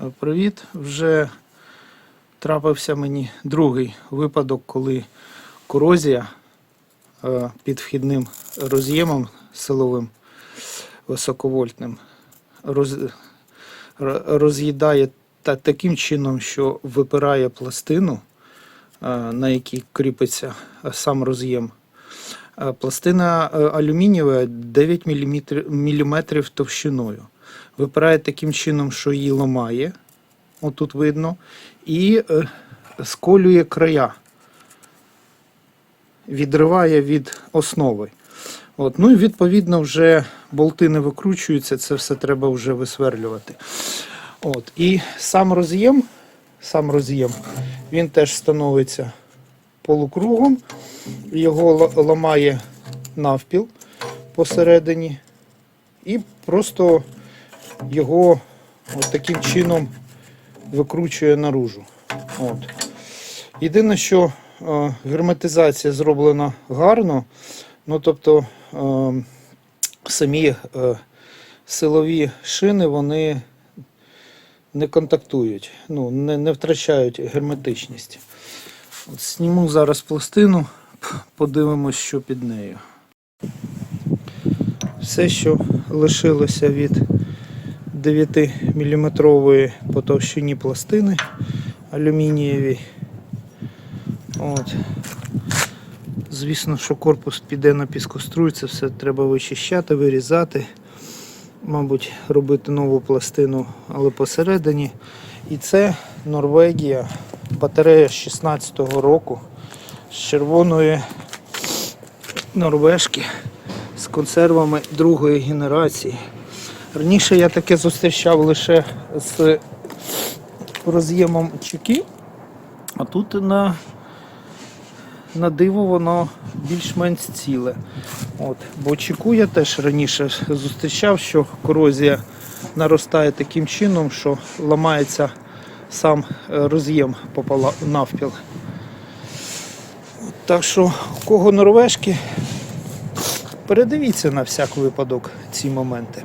Е, Привіт. Вже трапився мені другий випадок, коли корозія е, під вхідним роз'ємом силовим високовольтним роз'їдає та, таким чином, що випирає пластину, е, на якій кріпиться сам роз'єм. Пластина алюмінієва 9 мм товщиною. Випирає таким чином, що її ламає, отут видно, і е, сколює края, відриває від основи. От. Ну і відповідно вже болти не викручуються, це все треба вже висверлювати. От. І сам роз'єм, сам роз'єм, він теж становиться полукругом, його ла- ламає навпіл посередині, і просто його от таким чином викручує наружу. От. Єдине, що е, герметизація зроблена гарно, ну тобто е, самі е, силові шини вони не контактують, ну, не, не втрачають герметичність. От Зніму зараз пластину, подивимось, що під нею. Все, що лишилося від 9-мм по товщині пластини алюмінієвій. От. Звісно, що корпус піде на піскоструй, це все треба вичищати, вирізати, мабуть, робити нову пластину, але посередині. І це Норвегія, батарея з 16-го року з червоної норвежки з консервами другої генерації. Раніше я таке зустрічав лише з роз'ємом чеки, а тут на, на диво воно більш-менш ціле. От. Бо чеку я теж раніше зустрічав, що корозія наростає таким чином, що ламається сам е, роз'єм навпіл. Так що, у кого норвежки, передивіться на всяк випадок ці моменти.